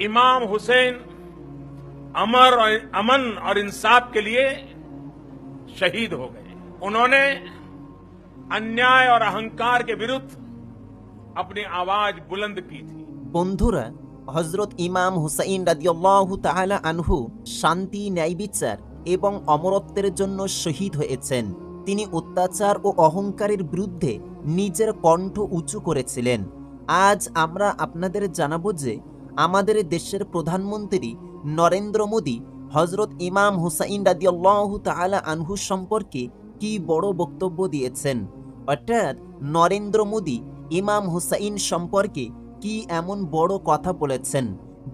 इमाम हुसैन अमर और अमन और इंसाफ के लिए शहीद हो गए उन्होंने अन्याय और अहंकार के विरुद्ध अपनी आवाज बुलंद की थी বন্ধুরা হজরত ইমাম হুসাইন রাদিয়াল্লাহু তাআলা আনহু শান্তি ন্যায় বিচার এবং অমরত্বের জন্য শহীদ হয়েছেন তিনি অত্যাচার ও অহংকারের বিরুদ্ধে নিজের কণ্ঠ উঁচু করেছিলেন আজ আমরা আপনাদের জানাবো যে আমাদের দেশের প্রধানমন্ত্রী নরেন্দ্র মোদী হজরত ইমাম হুসাইন রাদিয়াল্লাহু তাআলা আনহু সম্পর্কে কি বড় বক্তব্য দিয়েছেন? অর্থাৎ নরেন্দ্র মোদী ইমাম হুসাইন সম্পর্কে কি এমন বড় কথা বলেছেন,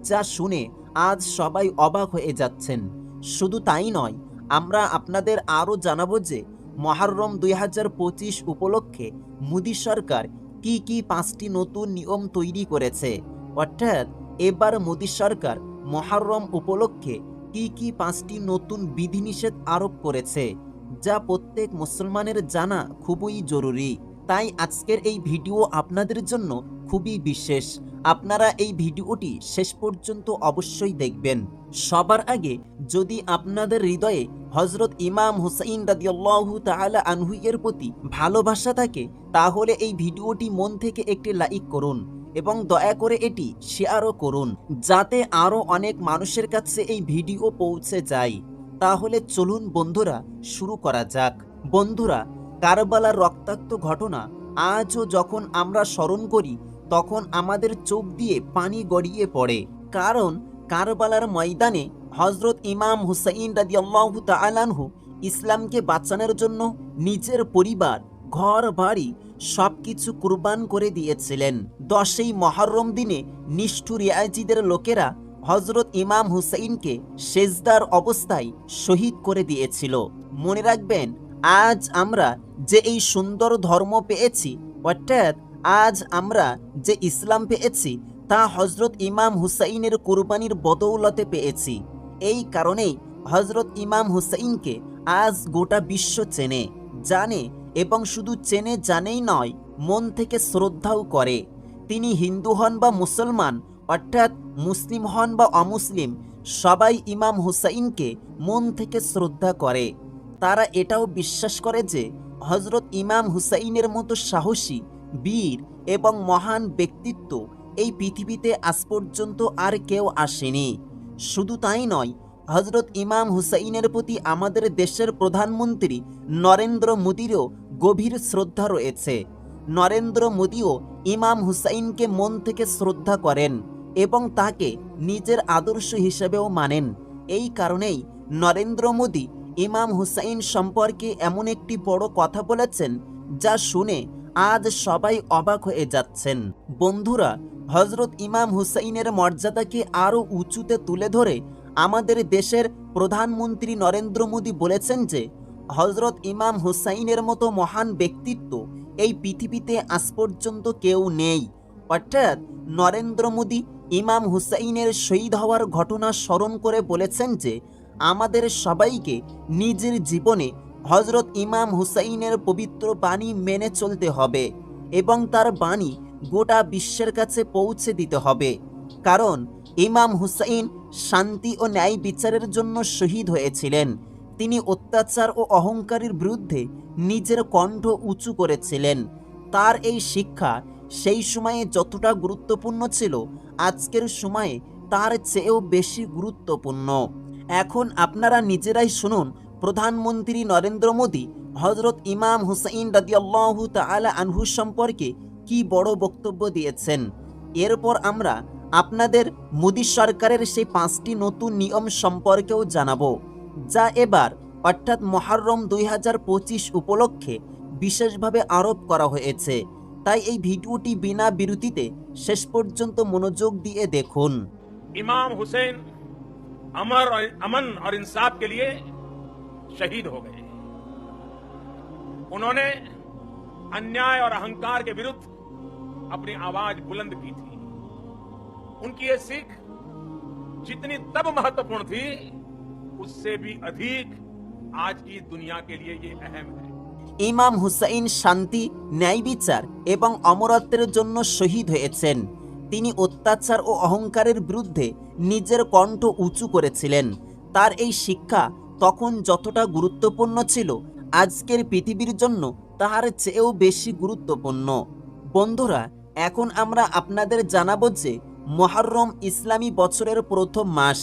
যা শুনে আজ সবাই অবাক হয়ে যাচ্ছেন। শুধু তাই নয়, আমরা আপনাদের আরও জানাব যে মহারম দুই হাজার পঁচিশ উপলক্ষে মোদী সরকার কি কি পাঁচটি নতুন নিয়ম তৈরি করেছে। অর্থাৎ এবার মোদী সরকার মহারম উপলক্ষে কি কি পাঁচটি নতুন বিধিনিষেধ আরোপ করেছে, যা প্রত্যেক মুসলমানের জানা খুবই জরুরি। তাই আজকের এই ভিডিও আপনাদের জন্য খুবই বিশেষ। আপনারা এই ভিডিওটি শেষ পর্যন্ত অবশ্যই দেখবেন। সবার আগে যদি আপনাদের হৃদয়ে হজরত ইমাম হুসাইন রাদিয়াল্লাহু তাআলা আনহু এর প্রতি ভালোবাসা থাকে, তাহলে এই ভিডিওটি মন থেকে একটি লাইক করুন। এবং দয়া করে এটি শেয়ারও করুন, যাতে আরও অনেক মানুষের কাছে এই ভিডিও পৌঁছে যায়। তাহলে চলুন বন্ধুরা, শুরু করা যাক। বন্ধুরা, কারবালার রক্তাক্ত ঘটনা আজও যখন আমরা স্মরণ করি, তখন আমাদের চোখ দিয়ে পানি গড়িয়ে পড়ে। কারণ, কারবালার ময়দানে হজরত ইমাম হুসাইন রাদিয়াল্লাহু তাআলাহু ইসলামকে বাঁচানোর জন্য নিজের পরিবার ঘর বাড়ি সবকিছু কুরবান করে দিয়েছিলেন। দশই মহরম দিনে নিষ্ঠুর ইয়াজিদের লোকেরা হজরত ইমাম হুসাইনকে সেজদার অবস্থায় শহীদ করে দিয়েছিল। মনে রাখবেন, আজ আমরা যে এই সুন্দর ধর্ম পেয়েছি, অর্থাৎ আজ আমরা যে ইসলাম পেয়েছি, তা হজরত ইমাম হুসাইনের কুরবানির বদৌলতে পেয়েছি। এই কারণেই হজরত ইমাম হুসাইনকে আজ গোটা বিশ্ব চেনে, জানে এবং শুধু চেনে জানেই নয়, মন থেকে শ্রদ্ধাও করে। তিনি হিন্দু হন বা মুসলমান, অর্থাৎ মুসলিম হন বা অমুসলিম, সবাই ইমাম হুসাইনকে মন থেকে শ্রদ্ধা করে। তারা এটাও বিশ্বাস করে যে হজরত ইমাম হুসাইনের মতো সাহসী, বীর এবং মহান ব্যক্তিত্ব এই পৃথিবীতে আজ পর্যন্ত আর কেউ আসেনি। শুধু তাই নয় হজরত ইমাম হুসাইনের প্রতি আমাদের দেশের প্রধানমন্ত্রী নরেন্দ্র মোদীরও গভীর শ্রদ্ধা রয়েছে। নরেন্দ্র মোদীও ইমাম হুসাইনকে মন থেকে শ্রদ্ধা করেন এবং তাকে নিজের আদর্শ হিসেবেও মানেন। এই কারণেই নরেন্দ্র মোদী ইমাম হুসাইন সম্পর্কে এমন একটি বড় কথা বলেছেন, যা শুনে আজ সবাই অবাক হয়ে যাচ্ছেন। বন্ধুরা হজরত ইমাম হুসাইনের মর্যাদাকে আরও উঁচুতে তুলে ধরে আমাদের দেশের প্রধানমন্ত্রী নরেন্দ্র মোদী বলেছেন যে হজরত ইমাম হুসাইনের মতো মহান ব্যক্তিত্ব এই পৃথিবীতে আজ পর্যন্ত কেউ নেই। অর্থাৎ নরেন্দ্র মোদী ইমাম হুসাইনের শহীদ হওয়ার ঘটনা স্মরণ করে বলেছেন যে, আমাদের সবাইকে নিজের জীবনে হজরত ইমাম হুসাইনের পবিত্র বাণী মেনে চলতে হবে এবং তার বাণী গোটা বিশ্বের কাছে পৌঁছে দিতে হবে। কারণ ইমাম হুসাইন শান্তি ও ন্যায় বিচারের জন্য শহীদ হয়েছিলেন। তিনি অত্যাচার ও অহংকারের বিরুদ্ধে নিজের কণ্ঠ উঁচু করেছিলেন। তার এই শিক্ষা সেই সময়ে যতটা গুরুত্বপূর্ণ ছিল, আজকের সময়ে তার চেয়েও বেশি গুরুত্বপূর্ণ। এখন আপনারা নিজেরাই শুনুন, প্রধানমন্ত্রী নরেন্দ্র মোদী হজরত ইমাম হুসাইন রাদিয়াল্লাহু তাআলা আনহু সম্পর্কে কি বড় বক্তব্য দিয়েছেন। এরপর আমরা আপনাদের মোদী সরকারের সেই পাঁচটি নতুন নিয়ম সম্পর্কেও জানাবো যা এবার অর্থাৎ মহারম দুই হাজার পঁচিশ উপলক্ষে বিশেষভাবে আরোপ করা হয়েছে তাই এই ভিডিওটি বিনা বিরতিতে শেষ পর্যন্ত মনোযোগ দিয়ে দেখুন इमाम हुसैन अमर और अमन और इंसाफ के लिए शहीद हो गए उन्होंने अन्याय और अहंकार के विरुद्ध अपनी आवाज बुलंद की थी उनकी ये सीख जितनी तब महत्वपूर्ण थी उससे भी अधिक आज की दुनिया के लिए ये अहम है ইমাম হুসাইন শান্তি ন্যায় বিচার এবং অমরত্বের জন্য শহীদ হয়েছেন তিনি অত্যাচার ও অহংকারের বিরুদ্ধে নিজের কণ্ঠ উঁচু করেছিলেন তার এই শিক্ষা তখন যতটা গুরুত্বপূর্ণ ছিল আজকের পৃথিবীর জন্য তাহার চেয়েও বেশি গুরুত্বপূর্ণ বন্ধুরা এখন আমরা আপনাদের জানাবো যে মহরম ইসলামী বছরের প্রথম মাস।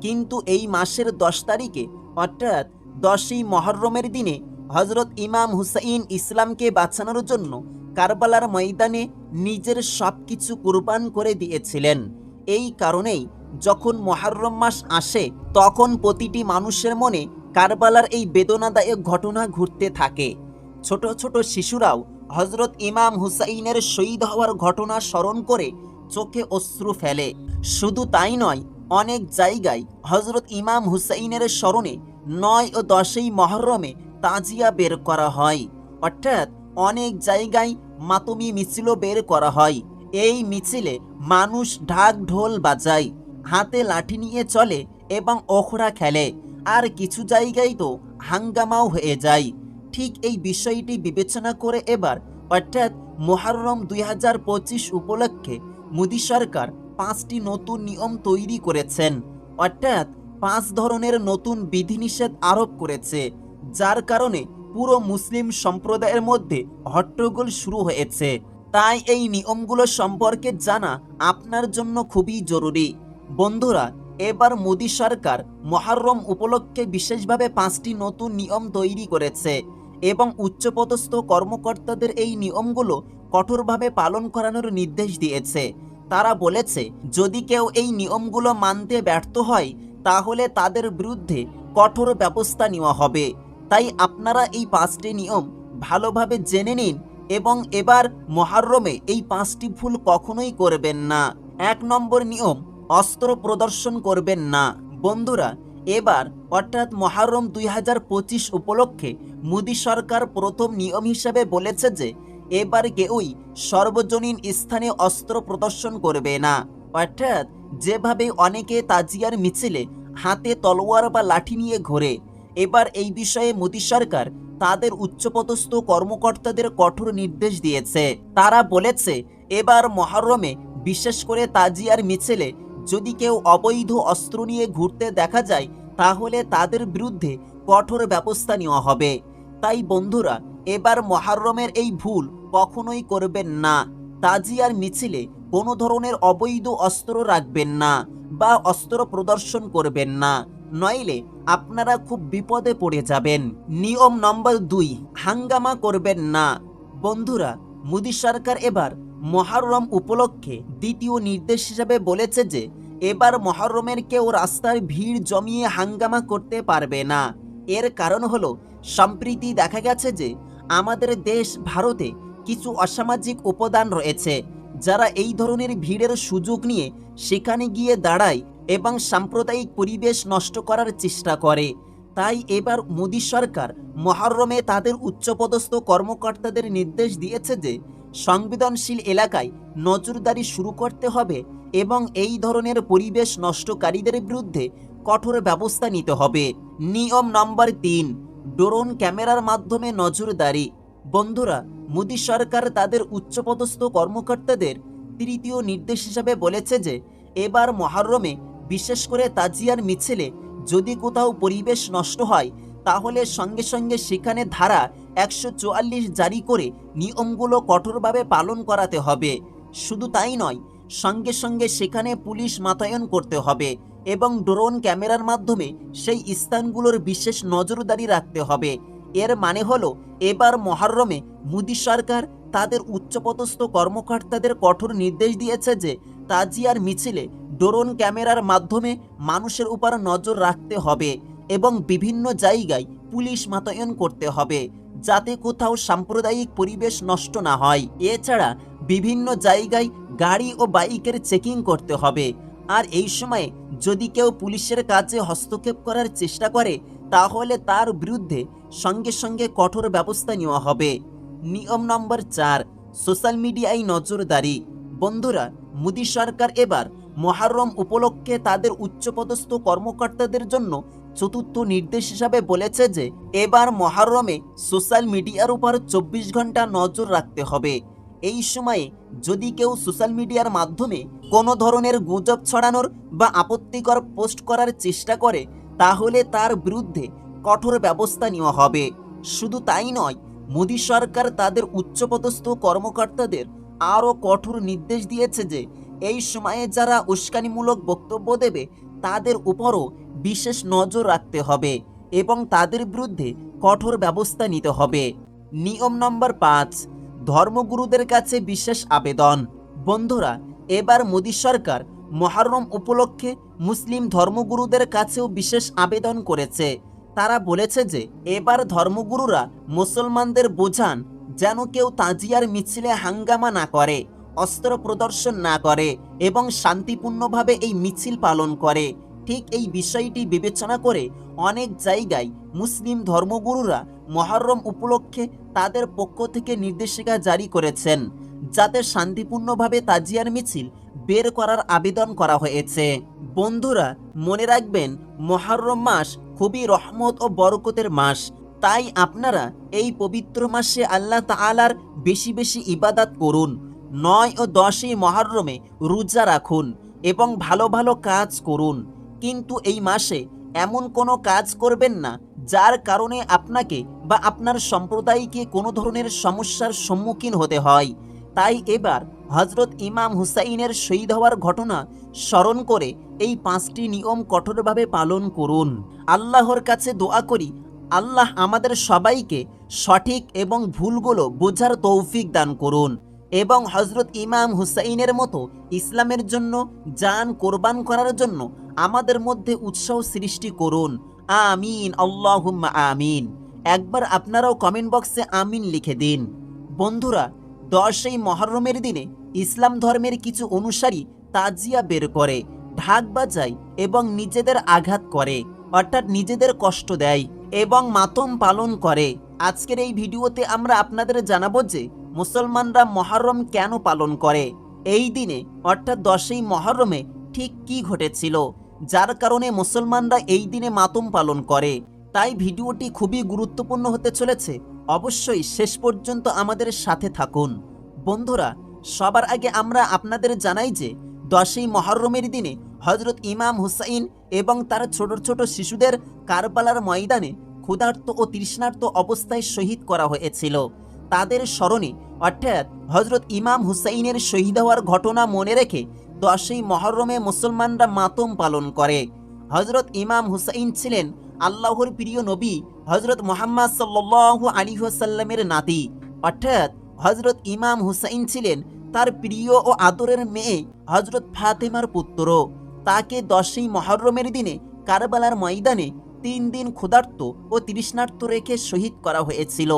কিন্তু এই মাসের দশ তারিখে, অর্থাৎ দশই মহরমের দিনে হজরত ইমাম হুসাইন ইসলামকে বাঁচানোর জন্য কারবালার ময়দানে নিজের সব কিছু কুরবান করে দিয়েছিলেন। এই কারণেই যখন মহরম মাস আসে, তখন প্রতিটি মানুষের মনে কারবালার এই বেদনাদায়ক ঘটনা ঘুরতে থাকে। ছোট ছোট শিশুরাও হজরত ইমাম হুসাইনের শহীদ হওয়ার ঘটনা স্মরণ করে চোখে অশ্রু ফেলে। শুধু তাই নয়, অনেক জায়গায় হজরত ইমাম হুসাইনের স্মরণে নয় ও দশই মহরমে তাজিয়া বের করা হয়। অর্থাৎ অনেক জায়গায় মাতমি মিছিলও বের করা হয়। এই মিছিলে মানুষ ঢাক ঢোল বাজায়, হাতে লাঠি নিয়ে চলে এবং ওখড়া খেলে। আর কিছু জায়গায় তো হাঙ্গামাও হয়ে যায়। ঠিক এই বিষয়টি বিবেচনা করে এবার, অর্থাৎ মোহাররম দুই উপলক্ষে মোদী সরকার পাঁচটি নতুন নিয়ম তৈরি করেছেন। অর্থাৎ পাঁচ ধরনের নতুন বিধিনিষেধ আরোপ করেছে, যার কারণে পুরো মুসলিম সম্প্রদায়ের মধ্যে হট্টগোল শুরু হয়েছে। তাই এই নিয়মগুলো সম্পর্কে জানা আপনার জন্য খুবই জরুরি। বন্ধুরা, এবার মোদী সরকার মহারম উপলক্ষে বিশেষভাবে পাঁচটি নতুন নিয়ম তৈরি করেছে এবং উচ্চপদস্থ কর্মকর্তাদের এই নিয়মগুলো কঠোরভাবে পালন করানোর নির্দেশ দিয়েছে। তারা বলেছে, যদি কেউ এই নিয়মগুলো মানতে ব্যর্থ হয়, তাহলে তাদের বিরুদ্ধে কঠোর ব্যবস্থা নেওয়া হবে। তাই আপনারা এই পাঁচটি নিয়ম ভালোভাবে জেনে নিন এবং এবার মহারমে এই পাঁচটি ভুল কখনোই করবেন না। এক নম্বর নিয়ম, অস্ত্র প্রদর্শন করবেন না। বন্ধুরা, এবার অর্থাৎ মহারম দুই হাজার পঁচিশ উপলক্ষে মোদী সরকার প্রথম নিয়ম হিসাবে বলেছে যে এবার কেউই সর্বজনীন স্থানে অস্ত্র প্রদর্শন করবে না। অর্থাৎ যেভাবে অনেকে তাজিয়ার মিছিলে হাতে তলোয়ার বা লাঠি নিয়ে ঘোরে, এবার এই বিষয়ে মোদী সরকার তাদের উচ্চপদস্থ কর্মকর্তাদের কঠোর নির্দেশ দিয়েছে। তারা বলেছে, এবার মহরমে বিশেষ করে তাজিয়ার মিছিলে যদি কেউ অবৈধ অস্ত্র নিয়ে ঘুরতে দেখা যায়, তাহলে তাদের বিরুদ্ধে কঠোর ব্যবস্থা নেওয়া হবে। তাই বন্ধুরা এবার মহারমের এই ভুল কখনোই করবেন না। তাজিয়ার মিছিলে কোনো ধরনের অবৈধ অস্ত্র রাখবেন না বা অস্ত্র প্রদর্শন করবেন না। নইলে আপনারা খুব বিপদে পড়ে যাবেন। নিয়ম নম্বর দুই, হাঙ্গামা করবেন না। বন্ধুরা, মোদী সরকার এবার মহারম উপলক্ষে দ্বিতীয় নির্দেশ হিসাবে বলেছে যে, এবার মহরমের কেউ রাস্তার ভিড় জমিয়ে হাঙ্গামা করতে পারবে না। এর কারণ হলো, সম্প্রীতি দেখা গেছে যে আমাদের দেশ ভারতে কিছু অসামাজিক উপাদান রয়েছে, যারা এই ধরনের ভিড়ের সুযোগ নিয়ে সেখানে গিয়ে দাঁড়ায় এবং সাম্প্রদায়িক পরিবেশ নষ্ট করার চেষ্টা করে। তাই এবার মোদী সরকার মহরমে তাদের উচ্চপদস্থ কর্মকর্তাদের নির্দেশ দিয়েছে যে, সংবেদনশীল এলাকায় নজরদারি শুরু করতে হবে এবং এই ধরনের পরিবেশ নষ্টকারীদের বিরুদ্ধে কঠোর ব্যবস্থা নিতে হবে। নিয়ম নম্বর তিন ড্রোন ক্যামেরার মাধ্যমে নজরদারি। বন্ধুরা, মোদী সরকার তাদের উচ্চপদস্থ কর্মকর্তাদের তৃতীয় নির্দেশ হিসাবে বলেছে যে, এবার মহারমে বিশেষ করে তাজিয়ার মিছিলে যদি কোথাও পরিবেশ নষ্ট হয়, তাহলে সঙ্গে সঙ্গে সেখানে ধারা একশো চুয়াল্লিশ জারি করে নিয়মগুলো কঠোরভাবে পালন করাতে হবে। শুধু তাই নয়, সঙ্গে সঙ্গে সেখানে পুলিশ মাতায়ন করতে হবে। এবং ড্রোন ক্যামেরার মাধ্যমে সেই স্থানগুলোর বিশেষ নজরদারি রাখতে হবে। এর মানে হলো, এবার মহারমে মোদী সরকার তাদের উচ্চপদস্থ কর্মকর্তাদের কঠোর নির্দেশ দিয়েছে যে তাজিয়ার মিছিলে ড্রোন ক্যামেরার মাধ্যমে মানুষের উপর নজর রাখতে হবে এবং বিভিন্ন জায়গায় পুলিশ মাতায়ন করতে হবে, যাতে কোথাও সাম্প্রদায়িক পরিবেশ নষ্ট না হয়। এছাড়া বিভিন্ন জায়গায় গাড়ি ও বাইকের চেকিং করতে হবে। আর এই সময়ে যদি কেউ পুলিশের কাছে হস্তক্ষেপ করার চেষ্টা করে, তাহলে তার বিরুদ্ধে সঙ্গে সঙ্গে কঠোর ব্যবস্থা নেওয়া হবে। নিয়ম নম্বর চার, সোশ্যাল মিডিয়ায় নজরদারি। বন্ধুরা, মোদী সরকার এবার মহারম উপলক্ষে তাদের উচ্চপদস্থ কর্মকর্তাদের জন্য চতুর্থ নির্দেশ হিসাবে বলেছে যে, এবার মহারমে সোশ্যাল মিডিয়ার উপর চব্বিশ ঘণ্টা নজর রাখতে হবে। এই সময়ে যদি কেউ সোশ্যাল মিডিয়ার মাধ্যমে কোনো ধরনের গুজব ছড়ানোর বা আপত্তিকর পোস্ট করার চেষ্টা করে, তাহলে তার বিরুদ্ধে কঠোর ব্যবস্থা নেওয়া হবে। শুধু তাই নয়, মোদী সরকার তাদের উচ্চপদস্থ কর্মকর্তাদের আরও কঠোর নির্দেশ দিয়েছে যে, এই সময়ে যারা উস্কানিমূলক বক্তব্য দেবে, তাদের উপরও বিশেষ নজর রাখতে হবে এবং তাদের বিরুদ্ধে কঠোর ব্যবস্থা নিতে হবে। নিয়ম নম্বর পাঁচ ধর্মগুরুদের কাছে বিশেষ আবেদন। বন্ধুরা, এবার মোদী সরকার মহারম উপলক্ষে মুসলিম ধর্মগুরুদের কাছেও বিশেষ আবেদন করেছে। তারা বলেছে যে, এবার ধর্মগুরুরা মুসলমানদের বোঝান যেন কেউ তাজিয়ার মিছিলে হাঙ্গামা না করে, অস্ত্র প্রদর্শন না করে এবং শান্তিপূর্ণভাবে এই মিছিল পালন করে। ঠিক এই বিষয়টি বিবেচনা করে অনেক জায়গায় মুসলিম ধর্মগুরুরা মহরম উপলক্ষে তাদের পক্ষ থেকে নির্দেশিকা জারি করেছেন, যাতে শান্তিপূর্ণভাবে তাজিয়ার মিছিল বের করার আবেদন করা হয়েছে। বন্ধুরা, মনে রাখবেন, মহরম মাস খুবই রহমত ও বরকতের মাস। তাই আপনারা এই পবিত্র মাসে আল্লাহ তাআলার বেশি বেশি ইবাদাত করুন। নয় ও দশই মহরমে রোজা রাখুন এবং ভালো ভালো কাজ করুন। কিন্তু এই মাসে এমন কোনো কাজ করবেন না যার কারণে আপনাকে বা আপনার সম্প্রদায়কে কোনো ধরনের সমস্যার সম্মুখীন হতে হয়। তাই এবার হজরত ইমাম হুসাইনের শহীদ হওয়ার ঘটনা স্মরণ করে এই পাঁচটি নিয়ম কঠোরভাবে পালন করুন। আল্লাহর কাছে দোয়া করি, আল্লাহ আমাদের সবাইকে সঠিক এবং ভুলগুলো বোঝার তৌফিক দান করুন এবং হজরত ইমাম হুসাইনের মতো ইসলামের জন্য, জান কোরবান করার জন্য আমাদের মধ্যে উৎসাহ সৃষ্টি করুন। আমিন, আল্লাহুম্মা আমিন। একবার আপনারাও কমেন্ট বক্সে আমিন লিখে দিন। বন্ধুরা, দশই মহরমের দিনে ইসলাম ধর্মের কিছু অনুসারী তাজিয়া বের করে, ঢাক বাজায় এবং নিজেদের আঘাত করে, অর্থাৎ নিজেদের কষ্ট দেয় এবং মাতম পালন করে। আজকের এই ভিডিওতে আমরা আপনাদের জানাব যে মুসলমানরা মহরম কেন পালন করে? এই দিনে, অর্থাৎ দশই মহরমে ঠিক কি ঘটেছিল? যার কারণে মুসলমানরা এই দিনে মাতম পালন করে। তাই ভিডিওটি খুবই গুরুত্বপূর্ণ হতে চলেছে। অবশ্যই শেষ পর্যন্ত আমাদের সাথে থাকুন। বন্ধুরা, সবার আগে আমরা আপনাদের জানাই যে, দশই মহরমের দিনে হজরত ইমাম হুসাইন এবং তার ছোট ছোট শিশুদের কারবালার ময়দানে ক্ষুধার্ত ও তৃষ্ণার্ত অবস্থায় শহীদ করা হয়েছিল। তাদের স্মরণে অর্থাৎ হজরত ইমাম হুসাইনের শহীদ হওয়ার ঘটনা মনে রেখে দশই মহরমে মুসলমানরা মাতম পালন করে। হজরত ইমাম হুসাইন ছিলেন আল্লাহর প্রিয় নবী হজরত মোহাম্মদ সাল্লাহ আলী সাল্লামের নাতি। অর্থাৎ হজরত ইমাম হুসাইন ছিলেন তার প্রিয় ও আদরের মেয়ে হজরত ফাতেমার পুত্র। তাকে দশই মহরমের দিনে কারবালার ময়দানে তিন দিন ক্ষুধার্ত ও তৃষ্ণার্ত রেখে শহীদ করা হয়েছিল।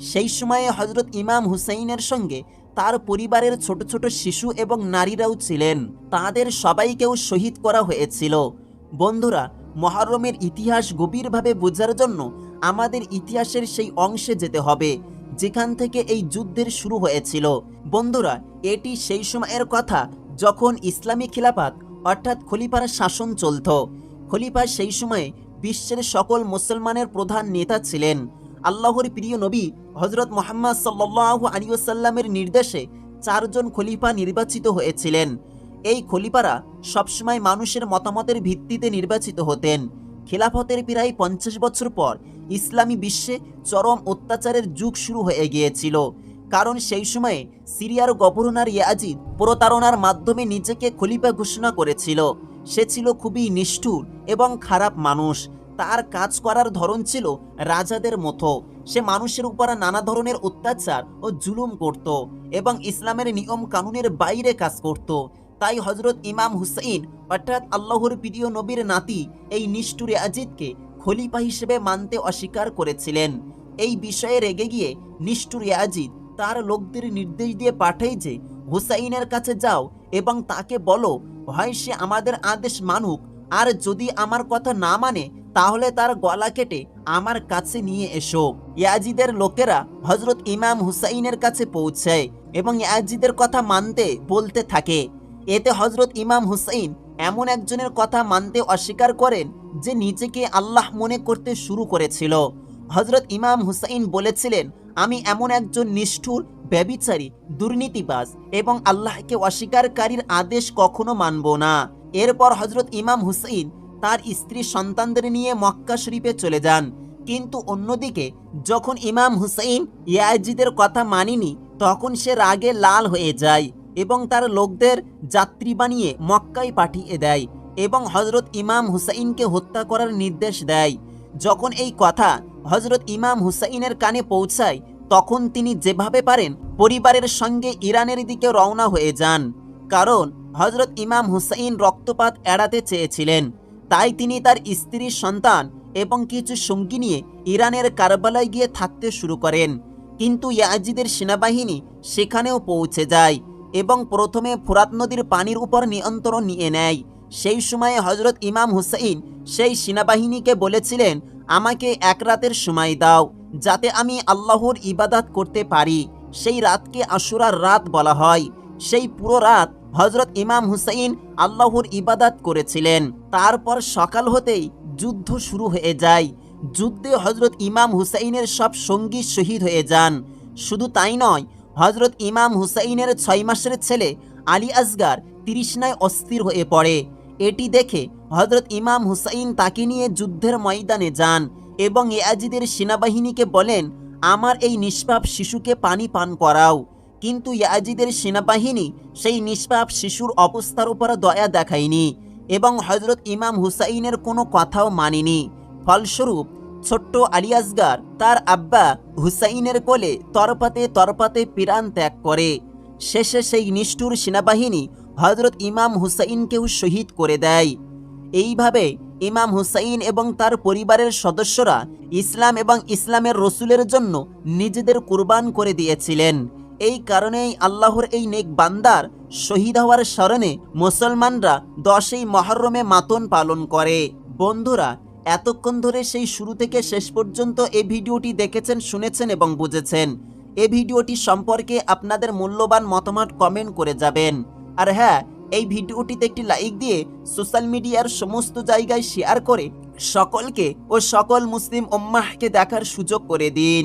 সেই সময়ে হজরত ইমাম হুসাইনের সঙ্গে তার পরিবারের ছোট ছোট শিশু এবং নারীরাও ছিলেন। তাদের সবাইকেও শহীদ করা হয়েছিল। বন্ধুরা, মহরমের ইতিহাস গভীরভাবে বোঝার জন্য আমাদের ইতিহাসের সেই অংশে যেতে হবে, যেখান থেকে এই যুদ্ধের শুরু হয়েছিল। বন্ধুরা, এটি সেই সময়ের কথা যখন ইসলামী খিলাফাত, অর্থাৎ খলিফার শাসন চলত। খলিফা সেই সময়ে বিশ্বের সকল মুসলমানের প্রধান নেতা ছিলেন। আল্লাহর প্রিয় নবী হজরত মোহাম্মদ সাল্লাহ আলিয়াল্লামের নির্দেশে চারজন খলিফা নির্বাচিত হয়েছিলেন। এই খলিফারা সবসময় মানুষের মতামতের ভিত্তিতে নির্বাচিত হতেন। খেলাফতের প্রায় পঞ্চাশ বছর পর ইসলামী বিশ্বে চরম অত্যাচারের যুগ শুরু হয়ে গিয়েছিল। কারণ সেই সময়ে সিরিয়ার গভর্নর ইয়াজিদ প্রতারণার মাধ্যমে নিজেকে খলিফা ঘোষণা করেছিল। সে ছিল খুবই নিষ্ঠুর এবং খারাপ মানুষ। তার কাজ করার ধরন ছিল রাজাদের মতো। সে মানুষের উপর নানা ধরনের অত্যাচার ও জুলুম করত এবং ইসলামের নিয়ম কানুনের বাইরে কাজ করত। তাই হজরত ইমাম হুসাইন, অর্থাৎ আল্লাহর প্রিয় নবীর নাতি, এই নিষ্ঠুর আজিদকে খলিফা হিসেবে মানতে অস্বীকার করেছিলেন। এই বিষয়ে রেগে গিয়ে নিষ্ঠুর ইয়াজিদ তার লোকদের নির্দেশ দিয়ে পাঠাই যে, হুসাইনের কাছে যাও এবং তাকে বলো হয় সে আমাদের আদেশ মানুক, আর যদি আমার কথা না মানে তাহলে তার গলা কেটে আমার কাছে নিয়ে এসো। ইয়াজিদের লোকেরা হজরত ইমাম হুসাইনের কাছে পৌঁছায় এবং ইয়াজিদের কথা মানতে বলতে থাকে। এতে হজরত ইমাম হুসাইন এমন একজনের কথা মানতে অস্বীকার করেন যে নিজেকে আল্লাহ মনে করতে শুরু করেছিল। হজরত ইমাম হুসাইন বলেছিলেন, আমি এমন একজন নিষ্ঠুর, ব্যবিচারী, দুর্নীতিবাজ এবং আল্লাহকে অস্বীকারীর আদেশ কখনো মানব না। এরপর হজরত ইমাম হুসাইন তার স্ত্রী সন্তানদের নিয়ে মক্কা শরীফে চলে যান। কিন্তু অন্যদিকে, যখন ইমাম হুসাইন ইয়াজিদের কথা মানিনি, তখন সে রাগে লাল হয়ে যায় এবং তার লোকদের যাত্রী বানিয়ে মক্কায় পাঠিয়ে দেয় এবং হজরত ইমাম হুসাইনকে হত্যা করার নির্দেশ দেয়। যখন এই কথা হজরত ইমাম হুসাইনের কানে পৌঁছায়, তখন তিনি যেভাবে পারেন পরিবারের সঙ্গে ইরানের দিকে রওনা হয়ে যান। কারণ হজরত ইমাম হুসাইন রক্তপাত এড়াতে চেয়েছিলেন। তাই তিনি তার স্ত্রী সন্তান এবং কিছু সঙ্গী নিয়ে ইরানের কারবালায় গিয়ে থাকতে শুরু করেন। কিন্তু ইয়াজিদের সেনাবাহিনী সেখানেও পৌঁছে যায় এবং প্রথমে ফোরাত নদীর পানির উপর নিয়ন্ত্রণ নিয়ে নেয়। সেই সময়ে হজরত ইমাম হুসাইন সেই সেনাবাহিনীকে বলেছিলেন, আমাকে এক রাতের সময় দাও, যাতে আমি আল্লাহর ইবাদাত করতে পারি। সেই রাতকে আশুরার রাত বলা হয়। সেই পুরো রাত হজরত ইমাম হুসাইন আল্লাহর ইবাদাত করেছিলেন। তারপর সকাল হতেই যুদ্ধ শুরু হয়ে যায়। যুদ্ধে হজরত ইমাম হুসাইনের সব সঙ্গী শহীদ হয়ে যান। শুধু তাই নয় হজরত ইমাম হুসাইনের ছয় মাসের ছেলে আলী আসগার তৃষ্ণায় অস্থির হয়ে পড়ে। এটি দেখে হজরত ইমাম হুসাইন তাকে নিয়ে যুদ্ধের ময়দানে যান এবং ইয়াজিদের সেনাবাহিনীকে বলেন, আমার এই নিষ্পাপ শিশুকে পানি পান করাও। কিন্তু ইয়াজিদের সেনাবাহিনী সেই নিষ্পাপ শিশুর অবস্থার উপর দয়া দেখায়নি এবং হজরত ইমাম হুসাইনের কোনো কথাও মানেনি। ফলস্বরূপ, ছোট্ট আলিয়াসগার তার আব্বা হুসাইনের কোলে তরপাতে তরপাতে পিরান ত্যাগ করে। শেষে সেই নিষ্ঠুর সেনাবাহিনী হজরত ইমাম হুসাইনকেও শহীদ করে দেয়। এইভাবে ইমাম হুসাইন এবং তার পরিবারের সদস্যরা ইসলাম এবং ইসলামের রসুলের জন্য নিজেদের কুরবান করে দিয়েছিলেন। এই কারণেই আল্লাহর এই নেক বান্দার শহীদ হওয়ার স্মরণে মুসলমানরা দশই মহরমে মাতন পালন করে। বন্ধুরা, এতক্ষণ ধরে সেই শুরু থেকে শেষ পর্যন্ত এই ভিডিওটি দেখেছেন, শুনেছেন এবং বুঝেছেন। এই ভিডিওটি সম্পর্কে আপনাদের মূল্যবান মতামত কমেন্ট করে যাবেন। আর হ্যাঁ এই ভিডিওটিতে একটি লাইক দিয়ে সোশ্যাল মিডিয়ার সমস্ত জায়গায় শেয়ার করে সকলকে ও সকল মুসলিম উম্মাহকে দেখার সুযোগ করে দিন।